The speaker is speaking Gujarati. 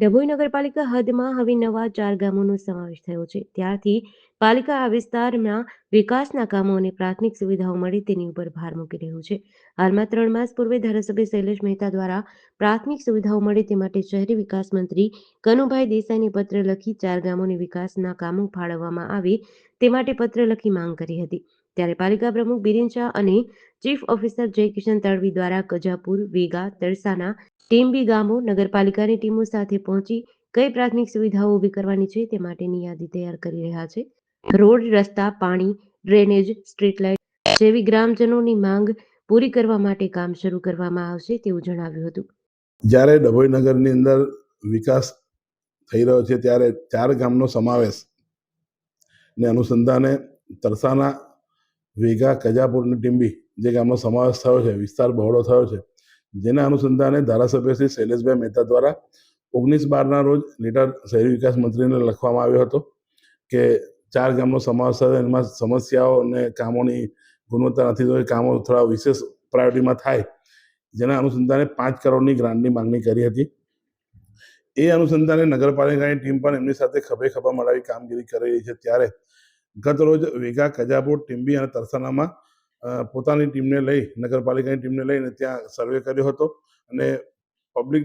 ડભોઈ નગરપાલિકા હદમાં હવે નવા ચાર ગામોનો સમાવેશ થયો છે. ત્યારથી પાલિકા આ વિસ્તારમાં વિકાસના કામો અને પ્રાથમિક સુવિધાઓ મળે તેની ઉપર ભાર મૂકી રહ્યું છે. હાલમાં ત્રણ માસ પૂર્વે ધારાસભ્ય શૈલેષ મહેતા દ્વારા પ્રાથમિક સુવિધાઓ મળે તે માટે શહેરી વિકાસ મંત્રી કનુભાઈ દેસાઈને પત્ર લખી ચાર ગામોને વિકાસના કામો ફાળવવામાં આવે તે માટે પત્ર લખી માંગ કરી હતી. ત્યારે પાલિકા પ્રમુખ બિરેન શાહ અને ચીફ ઓફિસર જયકિશન તડવી દ્વારા કજાપુર વેગા, તરસાના ટીમ્બી ગામો, નગરપાલિકાની ટીમો સાથે પહોંચી કઈ પ્રાથમિક સુવિધાઓ ઊભી કરવાની છે તે માટેની યાદી તૈયાર કરી રહ્યા છે. રોડ, રસ્તા, પાણી, ડ્રેનેજ, સ્ટ્રીટ લાઇટ જેવી ગ્રામજનોની માંગ પૂરી કરવા માટે કામ શરૂ કરવામાં આવશે તેવું જણાવ્યું હતું. જ્યારે ડભોઈ નગરની અંદર વિકાસ થઈ રહ્યો છે ત્યારે ચાર ગામનો સમાવેશ ને અનુસંધાને તરસાના વેગા, કજાપુર અને ટીંબી, જે ગામનો સમાવેશ થયો છે, વિસ્તાર બહોળો થયો છે. જેના અનુસંધાને ધારાસભ્ય શ્રી શૈલેષભાઈ મહેતા દ્વારા ઓગણીસ બારના રોજ લેટર શહેરી વિકાસ મંત્રીને લખવામાં આવ્યો હતો કે ચાર ગામનો સમાવેશ થયો એમાં સમસ્યાઓ અને કામોની ગુણવત્તા નથી, તો કામો થોડા વિશેષ પ્રાયોરિટીમાં થાય. જેના અનુસંધાને પાંચ કરોડની ગ્રાન્ટની માંગણી કરી હતી. એ અનુસંધાને નગરપાલિકાની ટીમ પણ એમની સાથે ખભે ખભા મળાવી કામગીરી કરી રહી છે. ત્યારે ગત રોજ વેગા કજાપુર ટીમ્બી અને તરસાનામાં પોતાની ટીમને લઈ, નગરપાલિકાની ટીમને લઈને ત્યાં સર્વે કર્યો હતો અને પબ્લિક